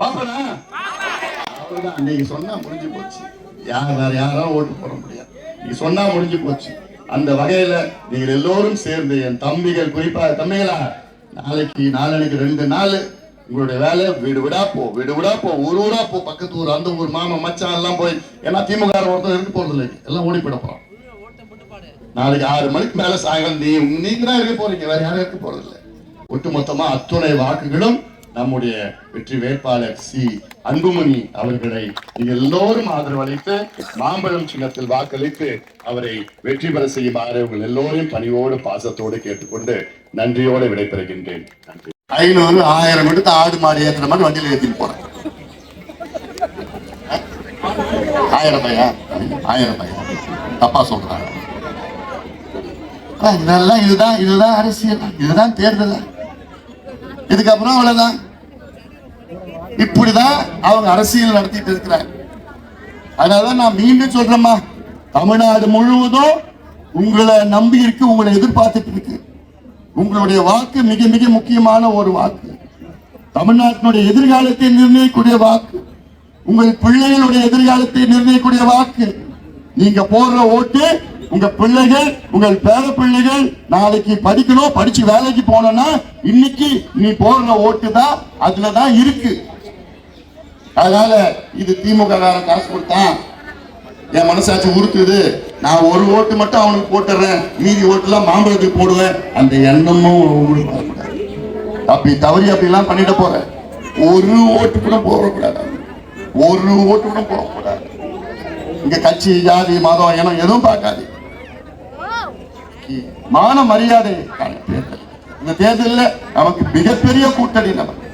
பாப்பனா? அவ்வளவுதான் நீங்க சொன்னா முடிஞ்சு போச்சு. யார் வேற யாரும் ஓட்டு போட முடியாது. நீங்க சொன்னா முடிஞ்சு போச்சு. அந்த வகையில நீங்கள் எல்லோரும் சேர்ந்து என் தம்பிகள் குறிப்பா தம்பிகளா நாளைக்கு நாளனைக்கு ரெண்டு நாள் உங்களுடைய வேலை வீடு விடா போ வீடு விடா போ ஊர் ஊரா போ பக்கத்து ஊர் அந்த ஊர் மாமா மச்சான் எல்லாம் போய் ஏன்னா திமுக ஒருத்தர் இருக்க போறது இல்லை எல்லாம் ஓடி போயிட போறோம் நாளைக்கு ஆறு மணிக்கு மேல சாயங்காலம் நீ நீங்க தான் இருக்க போறீங்க வேற யாரும் இருக்க போறது இல்லை. ஒட்டுமொத்தமா அத்துணை வாக்குகளும் நம்முடைய வெற்றி வேட்பாளர் சி. அன்புமணி அவர்களை நீங்கள் எல்லோரும் ஆதரவளித்து மாம்பழம் சின்னத்தில் வாக்களித்து அவரை வெற்றி பெற செய்யுமாறு உங்கள் எல்லோரையும் பணிவோடு பாசத்தோடு கேட்டுக்கொண்டு நன்றியோடு விடைபெறுகின்றேன். நன்றி. ஐநூறு ஆயிரம் எடுத்து ஆடு மாடு ஏற்றுற மாதிரி வண்டியில் ஏற்றிட்டு போறேன். ஆயிரம் பையா? ஆயிரம் பையா? தப்பா சொல்றாங்க. இதெல்லாம் இதுதான் இதுதான் அரசியல். இதுதான் தேர்தல். இதுக்கப்புறம் அவ்வளவுதான். இப்படிதான் அவங்க அரசியல் நடத்திட்டு இருக்கிறாங்க அதனாலதான் நான் மீண்டும் சொல்றேம்மா தமிழ்நாடு முழுவதும் உங்களை நம்பி இருக்கு உங்களை எதிர்பார்த்துட்டு இருக்கு. உங்களுடைய வாக்கு மிக மிக முக்கியமான ஒரு வாக்கு. தமிழ்நாட்டினுடைய எதிர்காலத்தை நிர்ணயிக்கக்கூடிய வாக்கு. உங்கள் பிள்ளைகளுடைய எதிர்காலத்தை நிர்ணயிக்கக்கூடிய வாக்கு. நீங்க போடுற ஓட்டு உங்க பிள்ளைகள் உங்கள் பேர பிள்ளைகள் நாளைக்கு படிக்கணும் படிச்சு வேலைக்கு போனோம்னா இன்னைக்கு நீ போடுற ஓட்டு தான் அதுல தான் இருக்கு. அதனால இது திமுக காரன் காசு கொடுத்தான். என் மனசாட்சி உறுத்துது. நான் ஒரு ஓட்டு மட்டும் அவனுக்கு போட்டுறேன். மீதி ஓட்டுலாம் மாம்பழத்துக்கு போடுவேன். அந்த எண்ணமும் உங்களுக்கு அப்படி தவறி அப்படிலாம் பண்ணிட போறேன் ஒரு ஓட்டு கூட போடக்கூடாது. ஒரு ஓட்டு கூட போடக்கூடாது. இங்க கட்சி ஜாதி மதம் இனம் எதுவும் பார்க்காது. மான மரியாதை தேர்தல். இந்த தேர்தலில் நமக்கு மிகப்பெரிய கூட்டணி நமக்கு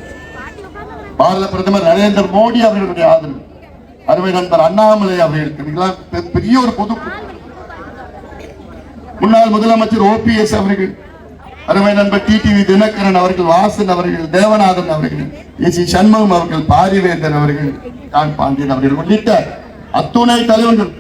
பாரத பிரதமர் நரேந்திர மோடி அவர்களுடைய ஆதரவு. அருமை நண்பர் அண்ணாமலை அவர்களுக்கு பெரிய ஒரு பொது முன்னாள் முதலமைச்சர் ஓபிஎஸ் அவர்கள் அருமை நண்பர் டிடிவி தினகரன் அவர்கள் வாசன் அவர்கள் தேவநாதன் அவர்கள் எஸ் சி சண்முகம் அவர்கள் பாரிவேந்தர் அவர்கள் கான் பாண்டியன் அவர்கள் உள்ளிட்ட அத்துணை தலைவர்கள்